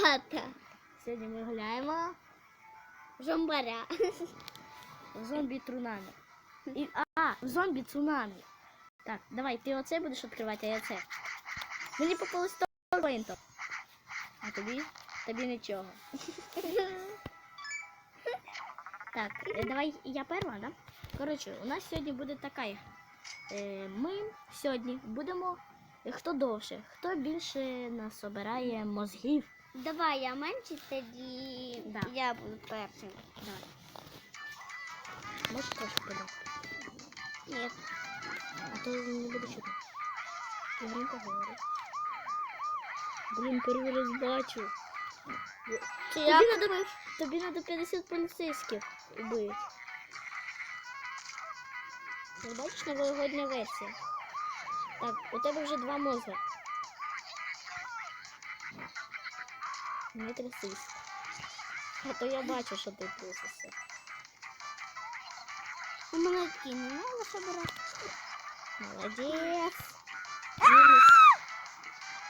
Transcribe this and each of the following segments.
Хата. Сьогодні ми гуляємо Жомбаря. в зомбі трунамі. І, а, зомбі цунамі. Так, давай, ти оце будеш відкривати, а я це. Мені попалось 100 поінтів. А тобі? Тобі нічого. Так, е, давай я перша, да? Коротше, у нас сьогодні буде така. Е, ми сьогодні будемо. е, Хто довше, хто більше нас обирає мозгів. Давай я менше, тоді Да. я буду першим. Давай. Можеш трошки подати? Ні. А то не буде чутно. Ти громко говори. Блін, перший раз бачу. Ти Тобі як? надо, тобі надо 50 поліцейських убити. Ти бачиш новогодня версія? Так, у тебе вже два мозга. Не трясись. А то я бачу, що ти трусишся. У мене ті не треба собирати. Молодець.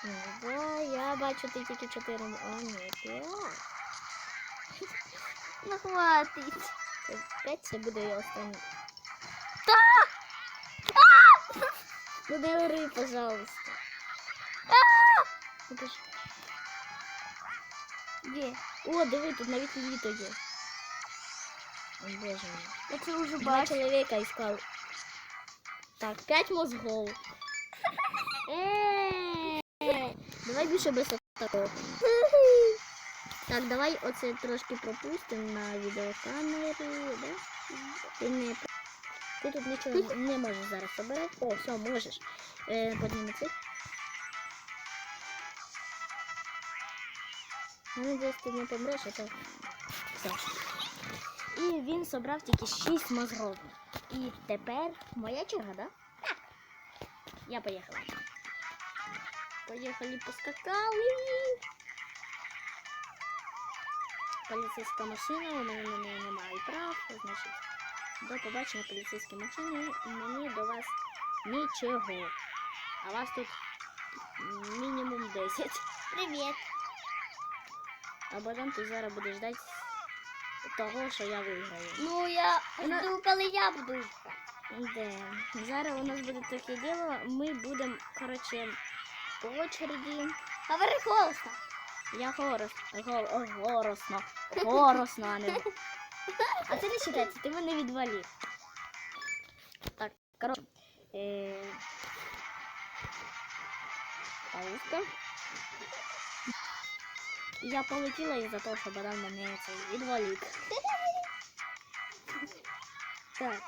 Ну, да, я бачу, ти тільки 4. А, ні, 5. Ну хватить. 5 це буде і останній. Та! Ну не ори, пожалуйста. Ну, пож- Де? О, диви, тут навіть літо є. О, боже мій. Я це вже Два бачу. чоловіка іскав. Так, 5 мозгов. Е, Давай більше без такого. Так, давай оце трошки пропустимо на відеокамеру, да? Ти не ти тут нічого не можеш зараз обирати. О, все, можеш. Е, Подніми цих. Надіюсь, ти не помреш, а то все. І він собрав тільки 6 мозгов. І тепер моя черга, да? Так. Я поїхала. Поїхали, поскакали. Поліцейська машина, у мене на неї немає прав, значить. До побачення поліцейські машини, мені до вас нічого. А вас тут мінімум 10. Привіт. А потім ти зараз будеш ждати того, що я виграю. Ну я Вона- жду, коли я буду. Де? Зараз у нас буде таке діло. Ми будемо, коротше, по очереді. Говори голосно. Я горос, гол, горосно, горосно, а не. А це не вважається, ти мене відвалив. Так, коротше. Е... Пауска. Я полетіла із-за того, що Богдан мене цей відволік. Так.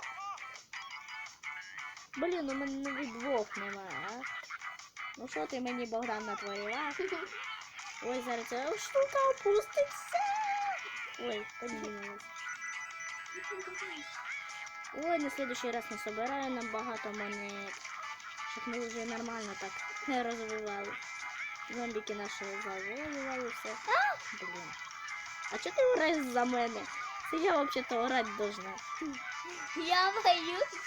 Блін, у мене навіть двох немає, а? Ну що ти мені, Богдан, натворила? Ой, зараз ця штука опуститься. Ой, подвинулась. Ой, на следующий раз не собираю нам багато монет. Щоб ми вже нормально так не розвивали. Зомбіки наші завоювали все. А, блін. А чого ти ореш за мене? Це я взагалі-то орати должна. Я боюсь.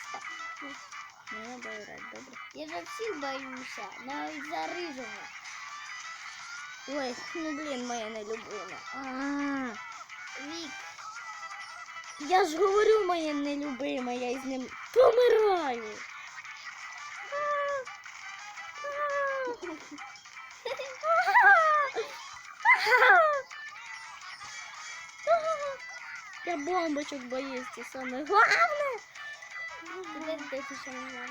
Не треба орати, добре. Я за всіх боюся, навіть за рижого. Ой, ну блін, моя нелюбима. А, Вік. я ж говорю, моє нелюбиме, я із ним помираю. Я бомбочок боюсь, це саме головне. Де ти ще не.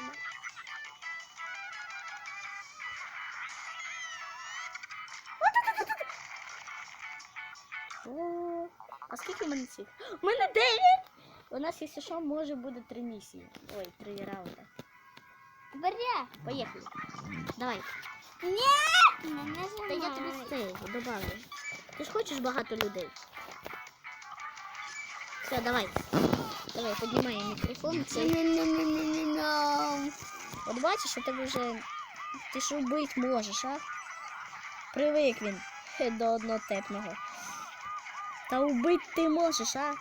О, а скільки в мене цих? У мене дев'ять! У нас, якщо що, може буде три місії. Ой, три раунди. Тепер я. Поїхали. Давай. Ні! Не Та я тобі нажимай. стейк добавлю. Ти ж хочеш багато людей. Все, давай. Давай, піднімай мікрофон. Це... От бачиш, у тебе вже. Ти ж убить можеш, а? Привик він до однотепного. Та убить ти можеш, а?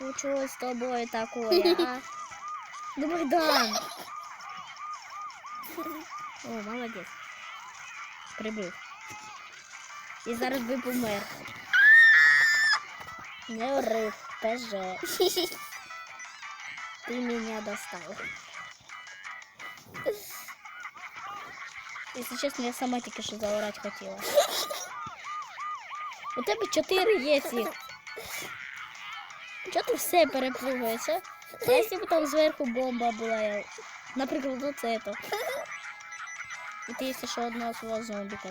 Ну чого з тобою такое, а? Ну Богдан. О, молодець. Прибив. І зараз би помер. Не ори, ПЖ. Ти мене достав. Якщо чесно, я сама тільки що заорати хотіла. У тебе чотири є ці. Чого ти все перепрыгуєш, а? А якщо б там зверху бомба була, я- наприклад, оце то. І ти якщо що одного свого зомбіка.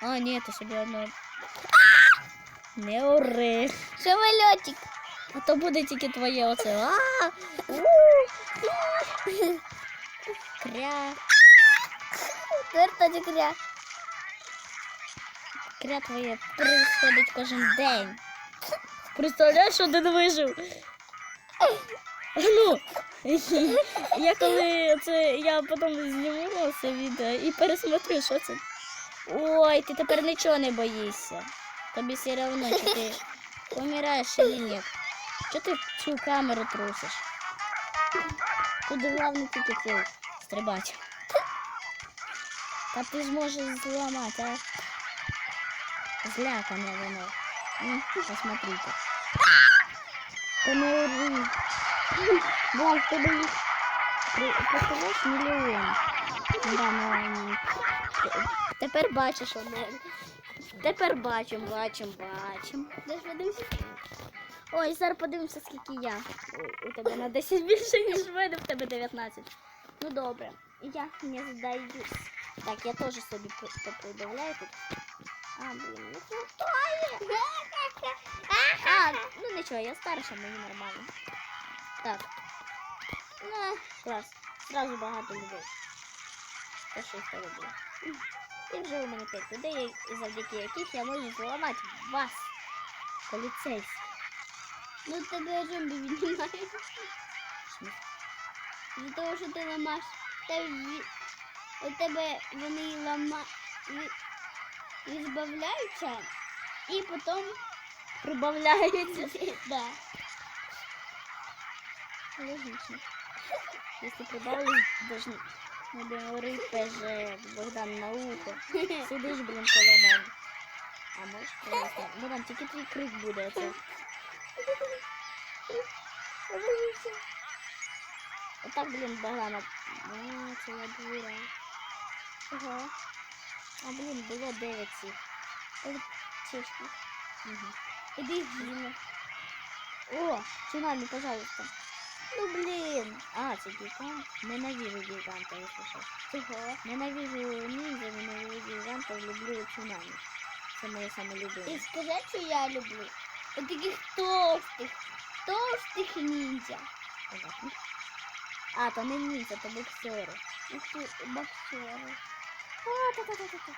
А, ні, ти собі одного. Не ори. Самолетик. А то буде тільки твоє оце. А! У! Кря. Вертать кря. Кря твоє происходить кожен день. Представляєш, один вижив? Ну, я коли це я потім зніму це відео і пересмотрю, що це. Ой, ти тепер нічого не боїшся. Тобі все одно, чи ти помираєш чи ні. Чого ти цю камеру трусиш? Тут головне тільки цей стрибати. Та ти зможеш зламати, а? Злякане воно. Посмотрите. Не. Вон, в тебе при- мільйон. Да, ну, Тепер бачиш одне. Тепер бачимо, бачимо, бачимо. Де ж подивимося? Ой, зараз подивимося, скільки я. У, тебе на 10 більше, ніж мене, в тебе 19. Ну добре. Я не здаюсь. Так, я теж собі при- тут. А, блін, не хватає. А, ну нічого, я старша, мені нормально. Так. Ну, клас. Сразу багато людей. Та що того було. І вже у мене 5 людей, завдяки яких я можу зламати вас, поліцейських. Ну тебе зомбі віднімають. За того, що ти ламаш. У тебе вони лама... відбавляються і потім Прибавляється. да. Логично. Если прибавили, должны... Не говори, ПЖ, Богдан на ухо. Сидиш, блін, коло мене. А можеш просто... Богдан, тільки твій крик буде оце. Отак, блін, Богдана. А, це я дура. Ого. А, блін, було 9 цих. Чешки. Угу. Іди з'їмо. О, цунами, пожалуйста. Ну блин. А, це гігант. Ненавижу гіганта, якщо що. Чого? Ненавижу ніндзя, ненавижу гіганта, люблю цунами. Це моє саме І любиме. скажи, що я люблю. От таких товстих, товстих ніндзя. Понятно. А, то не ніндзя, то боксери. Боксери. А, та-та-та-та-та.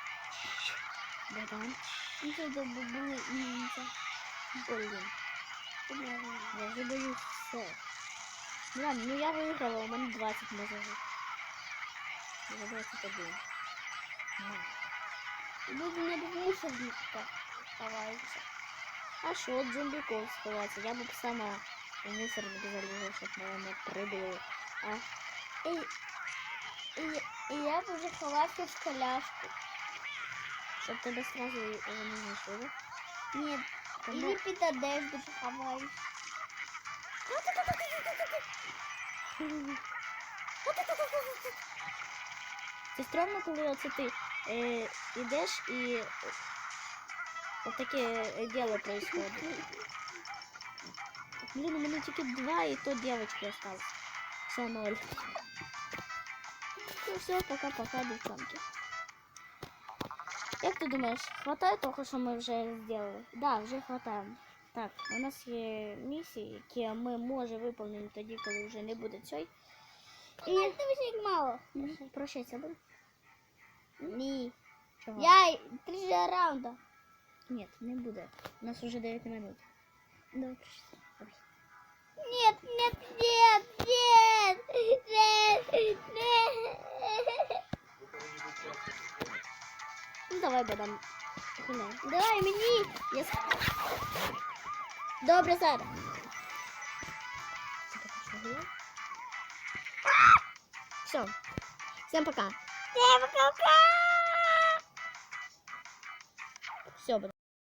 Богдан. Ну це то бу- були ніндзя. Блін. Я вже боюсь все. Ладно, ну я виграла, у мене 20 мозгів. Я 21. Ну. Люди не в мусорниках ховаються. А що от зомбіков сховатися? Я б сама у мусорник залізла, щоб мене не прибили. А І, і, і я б вже ховався в коляску. щоб тебе сразу не знайшли? Ні, Тому- і під одежду ховаюсь. Це стрьомно, коли оце ти е, ідеш і отаке е, діло происходить. Блін, у мене тільки два і то дівчинки осталось. Все ноль. Ну все, пока-пока, девчонки. Як ти думаєш, хватає того, що ми вже зробили? Да, вже хватає. Так, у нас є місії, які ми можемо виконати тоді, коли вже не буде цієї. І як мало. Прощайся, да? Ні. Чого? Я три раунда. Нет, не буде. У нас уже 9 минут. Нет, нет, нет, нет, нет, нет. Ну давай, бадам. Давай мені. Я. Добре, зараз. Все. Всем пока. Пока-пока. Все,